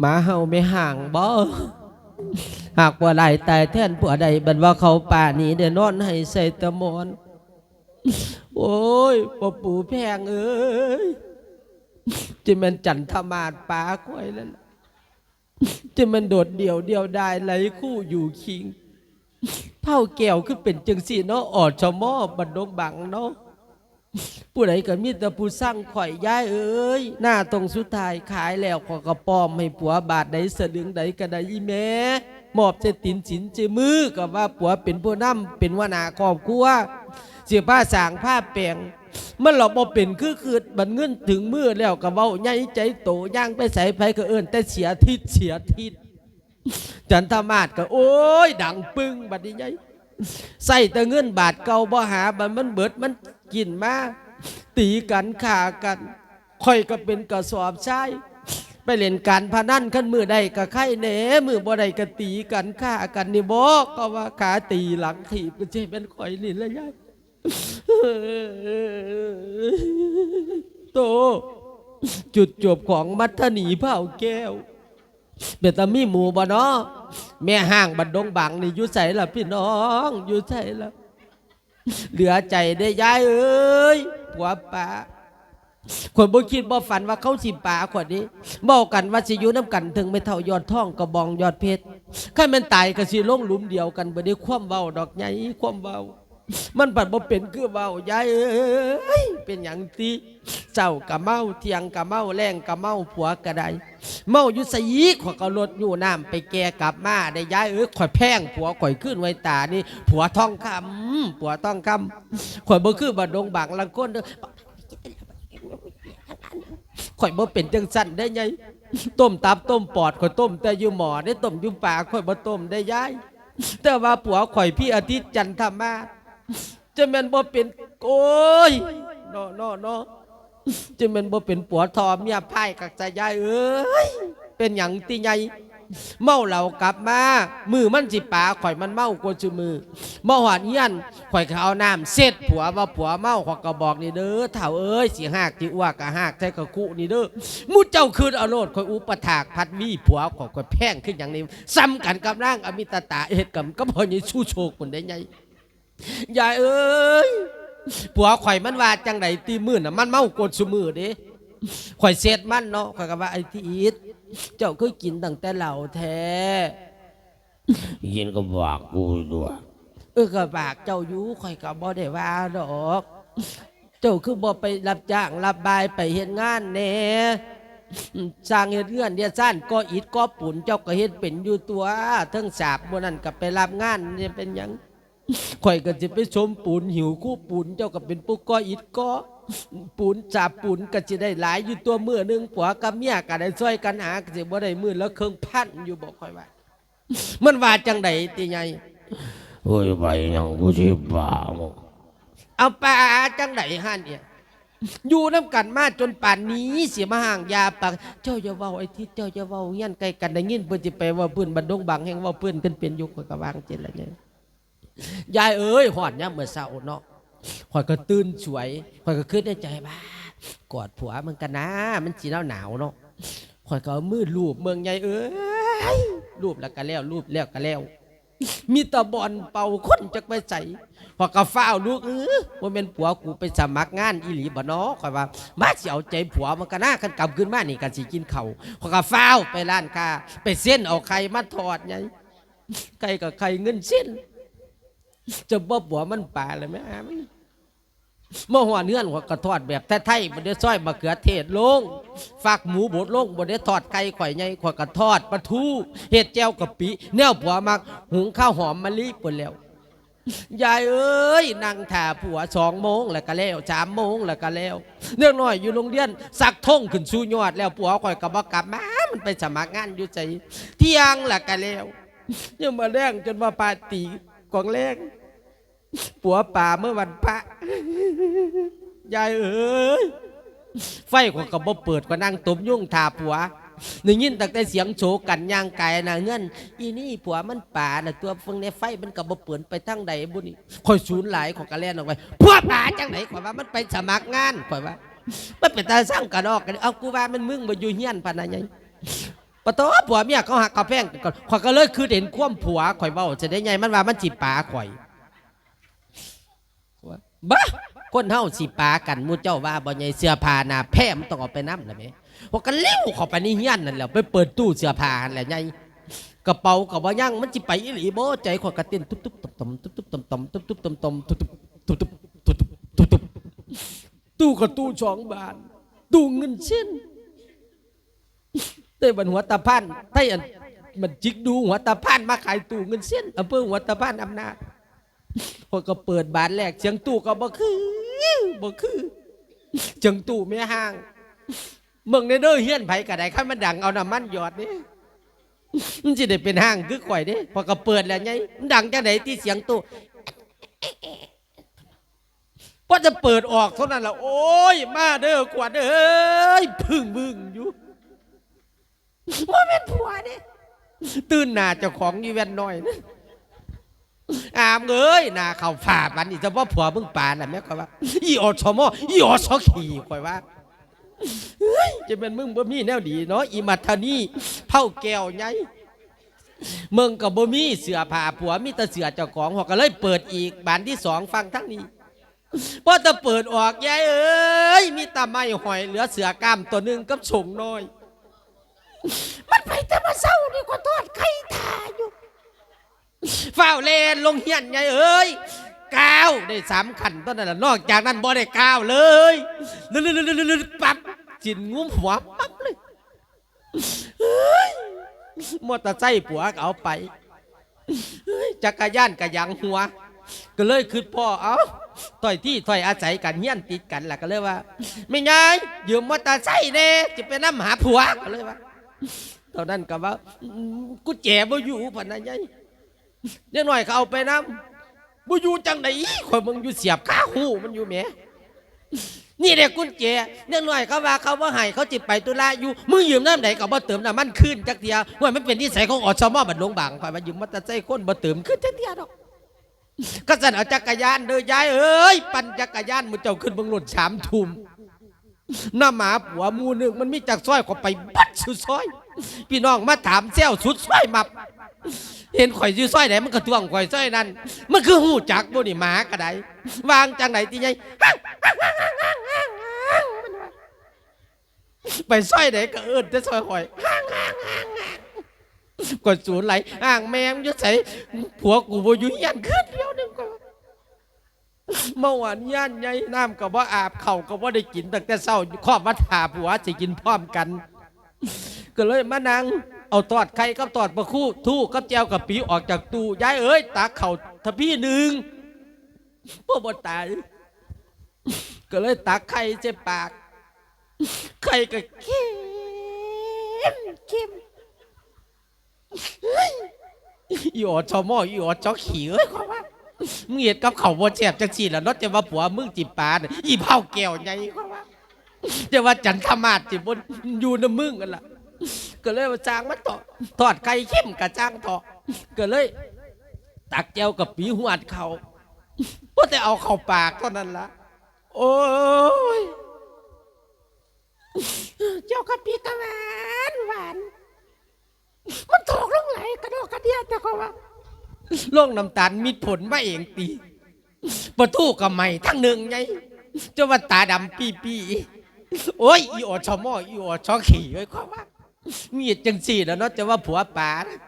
หมาเห่าไม่ห่างบ่หากว่าไหลตายแท่นผัวใดบันว่าเขาป่านี้เดี๋ยวนอนให้ใส่ตะมอนโอ้ยปอปูแพงเอ้ยจะมันจันทมาดป่าควายแล้วจะมันโดดเดี่ยวเดียวได้ไหลคู่อยู่คิงเผาแก้วคือเป็นจังสีเนาะออดชะมอบันดงบังเนาะ ผู้ใดก็มีแต่ผู้สร้างข่อยย้ายเอ้ยหน้าตรงสุดท้ายขายแล้วขอกระปอมให้ผัวบาทใดสะดึงใดก็ได้อีแม่มอบเจตินสินเจมือก็ว่าผัวเป็นผู้นำเป็นวนาครอบครัวเสียผ้าสางผ้าแปลงมันหลอกบ่เป็นคือคือบันเงินถึงมือแล้วก็เว้าใหญ่ใจโตย่างไปใส่ไผก็เอิ้นแต่เสียทิศเสียทิศจันทมาศก็โอ้ยดังปึ้งบัดนี้ใหญ่ใส่แต่เงินบาทเก่าบ่หาบัดมันเบิดมัน กินมาตีกันขากันค่อยก็เป็นกระสอบใช้ไปเล่นการพนันขั้นมือใดก็ไข่แหนมือบ่ใดก็ตีกันฆ่ากันนี่บอกก็ว่าขาตีหลังถีบก็จะเป็นข่อยนี่ละยายโต จุดจบของมัทนีเผาแก้วเป็นตามีหมูบ่เนาะแม่ห้างบัดดงบังนี่อยู่ใส่ละพี่น้องอยู่ใส่ละ เหลือใจได้ยายเอ้ยผัวป้าคนบ่คิดบ่ฝันว่าเขาสิป่าขวดนี้บอกกันว่าสิอยู่น้ำกันถึงไม่เท่ายอดท่องกระบองยอดเพชรข้ามันตายก็สิลงหลุมเดียวกันบ่ได้ความเบ้าดอกใหญ่ความเว้า มันปัดบ่เป็นคือเว้ายายเอ้ยเป็นหยังติเจ้ากะเมาเทียงกะเมาแรงกะเมาผัวกะไดเมาอยู่สอีข่อยก็รถอยู่น้ำไปแก่กลับมาได้ย้ายเอ้ยข่อยแพงผัวข่อยขึ้นไว้ตานี่ผัวทองคำผัวทองคำข่อยบ่คือบัดดงบางลังคนเด้อข่อยบ่เป็นจังสั่นได้ไงต้มตับต้มปอดข่อยต้มแต่อยู่หมอได้ต้มอยู่ปากข่อยบ่ต้มได้ย้ายแต่ว่าผัวข่อยพี่อาทิตย์จันทมาศ จะแม่นบ่เป็นโอ้ยเนาะเนาะเนาะจะแม่นบ่เป็นผัวทอเมียพายกักใจยายเอ้ยเป็นหยังติใหญ่เมาเหล้ากลับมา มือมันสิป่าข่อยมันเมากว่าชื่อมือ เมาหวานเฮียนข่อยเอาน้ำเซ็ดผัวว่าผัวเมาข่อยก็บอกนี่เด้อเถ่าเอ้ยสิหากจิอ้วกก็หากใส่กะคุนี่เด้อมุดเจ้าคืนเอาโลดข่อยอุปถากพัดวีผัวข่อยข่อยแพงขึ้นอย่างนี้ ซ้ำกันกับนางอมิตตาเฮ็ดกับก็พอนี่ชู้โชคคนได้ไง ยายเอ้ยผัวข่อยมันว่าจังไดตีมื่นน่ะมันเมากดสุมือเด้ข่อยเสร็จมันเนาะข่อยก็ว่าไอ้ที่อีทเจ้าเคยกินตั้งแต่เหล่าแท้ยินก็บอกกูด้วยเออก็บากเจ้าอยู่ข่อยก็บ่ได้ว่าดอก เจ้าคือบ่ไปรับจ้างรับบายไปเฮ็ดงานแหน่อืมสร้างเฮ็ดเรือนเดียซ่านก็อิฐก็ปูนเจ้าก็เฮ็ดเป็นอยู่ตัวเทั้งสาบบ่นั่นก็ไปรับงานนี่เป็นหยัง ข่อยก็จะไปชมปูนหิวคู่ปูนเจ้าก็เป็นปุกก้ออิดก้อปูนจับปูนก็จะได้หลายอยู่ตัวมือหนึงผัวกับเมียก็ได้ช่วยกันหาก็จะบ่ได้มือแล้วเครื่องพันอยู่บอกข่อยว่ามันว่าจังไดติไงเฮ้ยไปยังกูชิบ้าหมดเอาปลาจังไดฮั่นเนี่ยอยู่น้ำกันมาจนป่านนี้เสียมาห่างยาปักเจ้าอย่าเว้าไอ้ที่เจ้าอย่าเว้าเงี้ยนไกลกันได้ยินเพิ่นสิไปเว่าเพิ่นบันดงบังแห่งเว่าเพิ่นกันเป็นอยู่ข่อยก็วางเจ็ดละเนี่ย ยายเอ้ยหอดเนี่ยามเมือเช้าเนาะข่อยก็ตื่นสวยข่อยก็คิดในใจบ้ากอดผัวมันกันนะ มันสีหนาหนาวเนาะข่อยก็มือลูบเมืองใหญ่เอ้ยลูบแล้วก็แล้วลูบแล้วก็แล้ว มีตะบอลเป่าคนจักไปใส่พอยก็ฟ้าวลูกเออว่าเป็นผัวกูไปสมัครงานอีหลีบ่เนาะข่อยว่ามาสิเอาใจผัวมันกันนะคันกลับขึ้นมานี่กันสิกินเขาวข่อยก็ฟ้าวไปร้านค้าไปเส้นเอาไข่มาทอดไงไข่กับไข่เงินเส้น จะบ่บัวมันป่าเลยไหมอามันเมื่อหัวเนื้อหัวกระทอดแบบไทยๆบ่ได้ซอยมะเขือเทศลง ฝากหมูบดลงบ่ได้ทอดไก่ข่อยใหญ่ข่อยกระทอดปลาทูเห็ดแจ่วกะปิแนวผัวมักหุงข้าวหอมมะลิปนแล้วยายเอ้ยนั่งถ่าผัวสองโมงแล้วก็แล้วสามโมงแล้วก็แล้วเรื่องน้อยอยู่โรงเรียนสักท่งขึ้นสู่ยอดแล้วผัวข่อยก็บ่กลับมามันไปสมัครงานอยู่ใจเที่ยงแล้วก็แล้วยังมาแรงจนมาปาตี กองแรงปัวป่าเมื่อวันพระยายเอ้ยไฟของกระบเปิดก็นั่งตบยุ่งทาผัวหนึ่งยินตั้งแต่เสียงโฉกันย่างไก่นะเงินอีนี่ผัวมันป่าน่ะตัวฟิงในไฟมันกระบเปิดไปทั้งใดบุนี่คอยสูญหลายของกระแลนออกไปผัวป่าจังไหนข่อยว่ามันไปสมัครงานข่อยว่ามันเป็นตาสร้างกระดอกกันเอากูว่ามันมึงมาอยู่เฮียนพะนันยัง ปะโตผัวเมียเขาหักเขาแพงก็ข่อยก็เลยคือเห็นความผัวข่อยเว้าจะได้ไงมันว่ามันสิปาข่อยบ้าคนเฮาสิปากันมูเจ้าว่าบ่ใหญ่เสื้อผ้าหน้าแพร่มต้องเอาไปน้ำละแหม่พวกกันเลี้ยวเข้าไปในเฮียนนั่นแหละไปเปิดตู้เสื้อผ้าหั่นแหละไงกระเป๋าก็บ่ยังมันสิไปอีหลีบ่ใจข่อยก็เต้นตุ๊บๆต่อมๆตุ๊บๆต่อมๆตุ๊บๆต่อมๆตุ๊บๆตุ๊บๆตุ๊บๆตุ๊บๆตู้ก็ตู้สองบาทตู้เงินเส้น ต้บันหัวตาพันไต้อันมันจิกดูหัวตาพันมาขายตู้เงินเส้นอำเภอหัวตาพันอำนาจพอก็เปิดบานแรกเสียงตู้ก็บ่คือบ่คือเสียงตู้แม่ห้างเมืองในเด้อเฮียนไผก็ได้คันมันดังเอาน้ำมันหยอดนี่มันสิได้เป็นห้างคือข่อยเด้พอก็เปิดแล้วไงมันดังจังไดที่เสียงตู้พอจะเปิดออกเท่านั้นละโอ้ยมาเด้อกว่าเอ้ยพึ่งมึงอยู่ ว่าเป็นผัวเนี่ตื่นหน้าเจ้าของยีเวนหน่อยนะอามเอ้ยหน้าเขาฝ่าบันนี่เฉพาะผัวมึงปานน่ะแม่ก็ว่าอีอชมออีอชขี่คอยว่าเฮ้ยจะเป็นมึงบ่มีแนวดีเนาะอีมัทานี่เผาแก้วไงมึงกับบ่มีเสือผ้าผัวมีแต่เสือเจ้าของหัวก็เลยเปิดอีกบานที่สองฟังทั้งนี้พอจะเปิดออกยายเอ้ยมีตาไม้หอยเหลือเสือกล้ามตัวหนึ่งกับฉงน้อย มันไปแต่มาเศร้านี่ก็ทอดไข่ทาอยู่ฝ้าวเลนลงเฮียนไงเอ้ยก้าวได้สามขันต้นนั้นนะนอกจากนั้นบ่ได้ก้าวเลยลึดๆๆๆปั๊บจินงุ้มหัวปั๊บเลยเฮ้ยมอเตอร์ไซค์ผัวก็เอาไปเฮ้ยจักรยานกระยังหัว ก็เลยคือพ่อเอ้าต่อยที่ต่อยอาศัยกันเฮียนติดกันแหละก็เลยว่า ไม่ไงยืมมอเตอร์ไซค์เน่จะไปน้ำหาผัวก็เลยว่า ตอนนั้นก็ว่ากูแจ๋บ่อยู่พันนะยัยเด็กหน่อยเขาเอาไปน้ำบ่อยู่จังไดข่อยมึงอยู่เสียบข้าหูมันอยู่แหมนี่เด็กกุญแจเด็กหน่อยเขาว่าเขาว่าให้เขาจิไปตุลาอยู่มึงยืมน้ำไหนก็บ่เติมน้ำมันขึ้นจักเดียวว่ามันเป็นนิสัยของอสมบัดหลวงบางข่อยว่ายืมมอเตอร์ไซค์คนบ่เติมขึ้นจักเดียวดอกก็สั่นเอาจักรยานเด้อยายเอ้ยปั่นจักรยานมึงเจ้าขึ้นเบิ่งรถสามทุ่ม หน้าหมาผัวมูหนึ่งมันมีจากซอยก็ไปบัดสุดซอย พี่น้องมาถามเซลสุดซอยมับเห็นข่อยซื้อซอยไหนมันก็ทวงข่อยซอยนั้นมันคือหูจักบ่นี่หมากระไดวางจังไหนตีไงไปซอยไหนก็เอิ้นแต่ซอยข่อยกดศูนย์ไหลอ่างแมงยุ่ใส่ผัวกูบ่ยู่ยยันขึ้นเดียวหนึงก็ เมื่อวานย่านใหญ่น้ำก็บ่อาบเข่าวก็บ่ได้กินตั้งแต่เช้าครอบมาถาผัวสิกินพร้อมกัน ก็เลยมานั่งเอาตอดไข่กับตอดปลาคู่ทู่กับแจวกับปีออกจากตู้ยายเอ้ยตาเข่าทพี่หนึ่งพ่อบ่ตาย ก็เลยตักไข่เจ็บปาก ไข่ก็เค็มเค็มอีออดชอมออีออดจอขี่เอ้ยความ มึงเห็นกับเขาบ่แซ่บจังซี่ล่ะเนอกจากว่าผัวมึงจิบปานอีเผาแก้วใหญ่กว่าว่าจะว่าจันทมาศจิบนอยู่น้ำมึงกันล่ะก็เลยว่าจ้างมาต่อทอดไข่เข้มกับจ้างต่อก็เลย ตักแก้วกับปีหัวดเขาพอแต่เอาเข้าปากเท่านั้นละโอ้ยเจ้ากับปีกะหวานหวานมันถอกลงไหลกระโดดกระเดียแต่ก็ว่า โรคน้ำตาลมีผลมาเองตีประตูกับใหม่ทั้งหนึ่งไงเจ้าว่าตาดำปีปีโอ้ยอีออชอมออีออชอขี่เอ้ยความว่ามีจังสี่แล้วเนาะจะว่าผัวป่านะ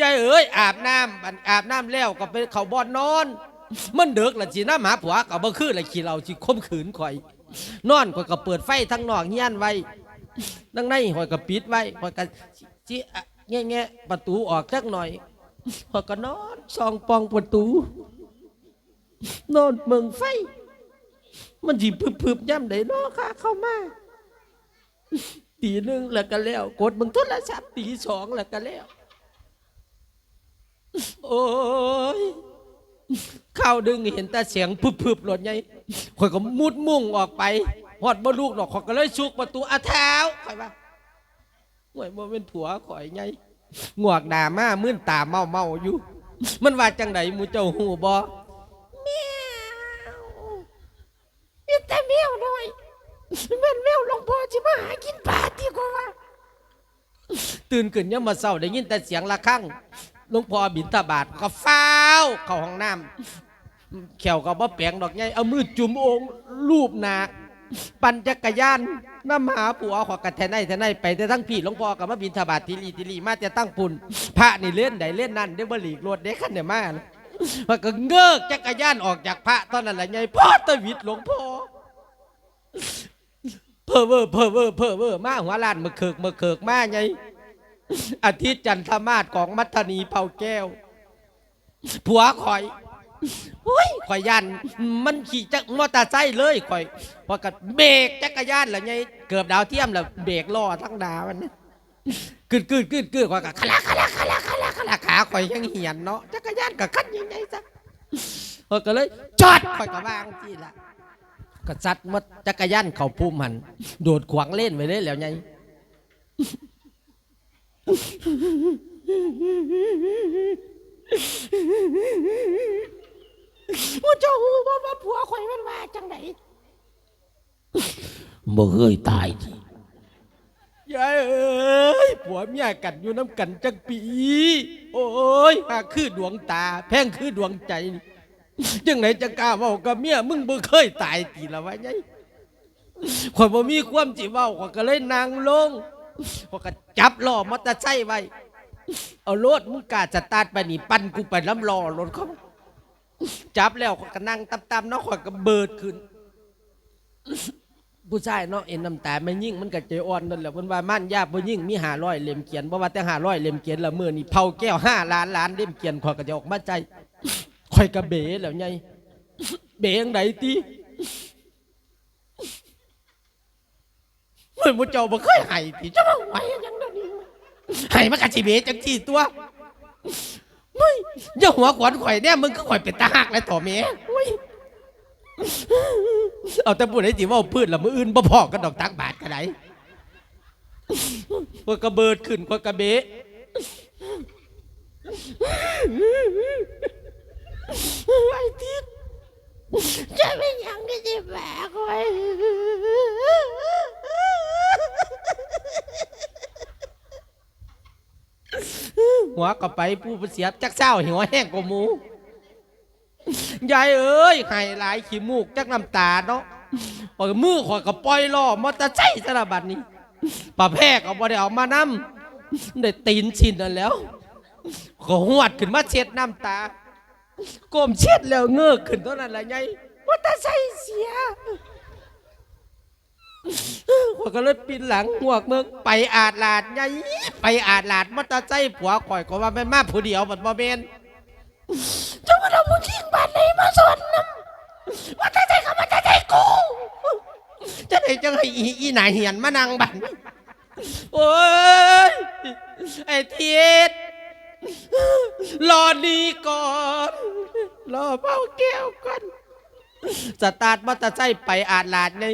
ยายเอ้ยอาบน้ำอาบน้ำแล้วก็ไปเขาบอนนอน มันเดือกละจีน้ำหาผัวก็บ่คือละขี้เราจีข่มขืนข่อย นอนข่อยก็เปิดไฟทั้งนอกเฮียนไว้ดังในข่อยก็ปิดไว้ข่อยก็จิอะแง่ประตูออกจักหน่อย พอก็นอนส่องปองประตู นอนเมืองไฟ มันจีพึบๆย่ำไดเนาะค่ะ เข้ามาตีหนึ่งแล้วก็แล้ว กดมึงโทรศัพท์ตีสองแล้วก็แล้ว โอ้ยเข้าดึงเห็นแต่เสียงพึบๆหลดไงข่อยก็มุดมุ่งออกไปหอดบ่ลูกดอกข่อยก็เลยชุกประตูอาเท้าข่อยว่าห่วยบ่เป็นผัวข่อยไง งวกหน้ามามื่นตาเมาเมาๆอยู่ มันว่าจังไดหมูเจ้าหูบ่แมวมีแต่แมวน้อยแม่นแมวหลวงพ่อจิมาหากินปลาดีกว่าว่าตื่นขึ้นยามมาเศร้าได้ยินแต่เสียงระฆังหลวงพ่อบินตาบาทก็ฟ้าวเข้าห้องน้ำแขวก็บ่แปลงดอกไงเอามือจุ่มองค์รูปหนา ปั่นจักรยานน้ำหาผัวขอกระแทนไนแทนไนไปแต่ทั้งพี่หลวงพ่อกับมาบินทบาททีรีทีรีมาแต่ตั้งปุ่นพระนี่เล่นใดเล่นนั่นได้บหลีกรถได้ขันเดียมานะมันก็เงือกจักรยานออกจากพระตอนนั้นแหละไงพ่อตะวิดหลวงพ่อเพอเวอร์เพอเวอร์เพอเวอร์มาหัวล้านมาเคิกมาเคิกมาไงอาทิตย์จันทมาศของมัทนีเผาแก้ว ผัวคอยอุ้ย ข่อยยันมันขี่จักรมอเตอร์ไซค์เลยข่อยพอกัเบรกจักรยานแล้วไงเกือบดาวเทียมแล้วเบรกล้อทั้งดาวมันกึดกึดกึดกึดข่อยก็ขลักขลักขลักขลักขลักขาข่อยยังเหียนเนาะจักรยานก็คันยังไงซะข่อยก็เลยจอดข่อยก็วางที่ละก็ซัดมดจักรยานเขาพุ่มหัน โดดขวางเล่นไว้เลยแล้วไง ว่าเจ้าหูว่าว่าผัวข่อยมันว่าจังไหนบ่เคยตายทียายเอ้ยผัวเมียกันอยู่น้ำกันจังปี โอ้ยหากคือดวงตา แพงคือดวงใจนี่จังไหนจะกล้าเว้ากับเมียมึงบ่เคยตายตีละวะไงข่อยบ่มีความจิเว้าข่อยก็เลยนั่งลงข่อยก็จับล้อมอเตอร์ไซค์ไว้เอารถมึงกล้าจะตาดไปนี่ปั่นกูไปล้ำล้อรถเขา จับแล้วข่อยก็นั่งตำๆเนาะข่อยก็เบิดขึ้น ผู้ชายเนาะเอ็นน้ำตาไม่ยิ่งมันก็ใจอ่อนนั่นแหละเพิ่นว่าม่านยาบ่ยิ่งมีห้าร้อยเล่มเขียนบ่ว่าแต่ห้าร้อยเล่มเขียนละมื้อนี่เผาแก้วห้าล้านล้านเล่มเขียนข่อยก็จะออกมาใจข่อยก็เบ๋แล้วไงเบ๋จังไดติเมื่อมุเจ้าบ่เคยให้ติจะมาไหวยังเดี๋ยวนี้ให้มันก็สิเบ๋จังซี่ตัว เฮ้ยอย่าหัวขวัญข่อยแน่มึงก็ข่อยเป็นตาหักแล้วต่อแม่เฮ้ยเอาแต่พูดให้จีว่าพืชละมืออื่นบ่พอกันดอกตักบาทกันไหนพวกกระเบิดขึ้นพวกกระเบะไอ้ทิศจะไม่ยังก็จะแบกไว้ หัวก็ไปผู้เสียบจักเศร้าหัวแห้งกว่าหมูยายเอ้ยไห้หลายขี้มูกจักน้ำตาเนาะปอยมือข่อยก็ปล่อยล่อมอเตอร์ไซค์สารบัดนี้ป้าแพรก็บ่ได้เออกมานำได้ตีนชินนั่นแล้วก็หวดขึ้นมาเช็ดน้ำตาก้มเช็ดแล้วเงือกขึ้นเท่านั้นละไงมอเตอร์ไซค์เสีย ข่อยก็เลยปีนหลังหวกเมืองไปอาดลาดไงไปอาดลาดมอเตอร์ไซค์ผัวข่อยก็ว่าแม่นมาผู้เดียวบัดบ่แม่นจะมาเอาผู้หญิงบ้านไหนมาสอนน้ำว่าจะใจเขามาจะใจกูจะไหนจังให้อีอีหนาเหียนมานั่งบันโอ้ยไอ้เทียดรอดีก่อนรอเป้าแก้วก่อนสตาร์ทมอเตอร์ไซค์ไปอาดลาดไง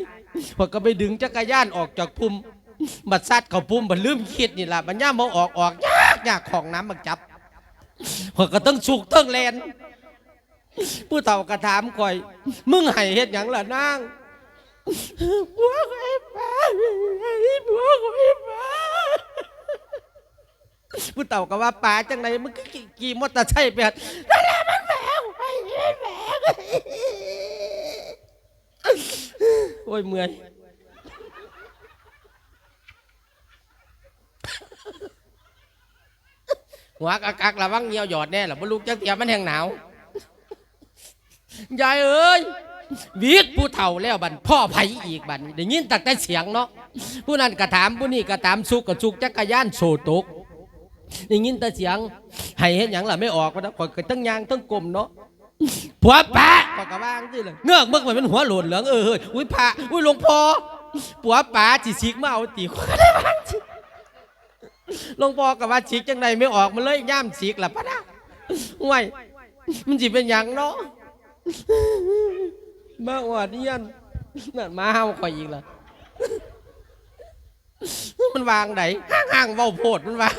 พอก็ไปดึงจักรยานออกจากพุ่มบัดซัดเขาพุ่มบัดลืมคิดนี่ล่ะมันย่ามาออกออกยากยากของน้ำมันจับข่อก็ต้องสุกต้องแลนผู้เฒ่าก็ถามข่อย มึงให้เฮ็ดหยังล่ะนางผัวข่อยมาผัวข่อยมาผู้เฒ่าก็ว่าป่าจังไหนมึงก็ขี่มอเตอร์ไซค์ไปหั่นนั่นแหละมันแหววไปแหวว โอ้ยเมื่อยหัวกักกักระวังเหี่ยวหยอดแน่ล่ะบ่ลูกจังเตียมันแห้งหนาวยายเอ้ยวิทย์ผู้เฒ่าแล้วบัดพ่อไผอีกบันได้ยินตักแต่เสียงเนาะผู้นั้นก็ถามผู้นี้ก็ถามสุกก็สุกจักรยานโซตกได้ยินแต่เสียงให้เฮ็ดหยังล่ะไม่ออกว่าข่อยก็ตั้งยางตั้งกลมเนาะ ผัวปะข่อยก็ว่างสิเลยเงือกมึกมันเป็นหัวโหลนเหลืองเออเฮ้ยอุ้ยพระอุ้ยหลวงพ่อผัวป๋าสิสิกมาเอาตีข่อยก็ได้ว่างสิหลวงพ่อกับว่าฉีกจังใดไม่ออกมันเลยย่ามฉีกล่ะพะนะห่วยมันจิเป็นหยังเนาะมาอวดเนียนนั่นมาเฮาคอยอีกล่ะมันวางไหนห่างๆเว้าโพดมันวาง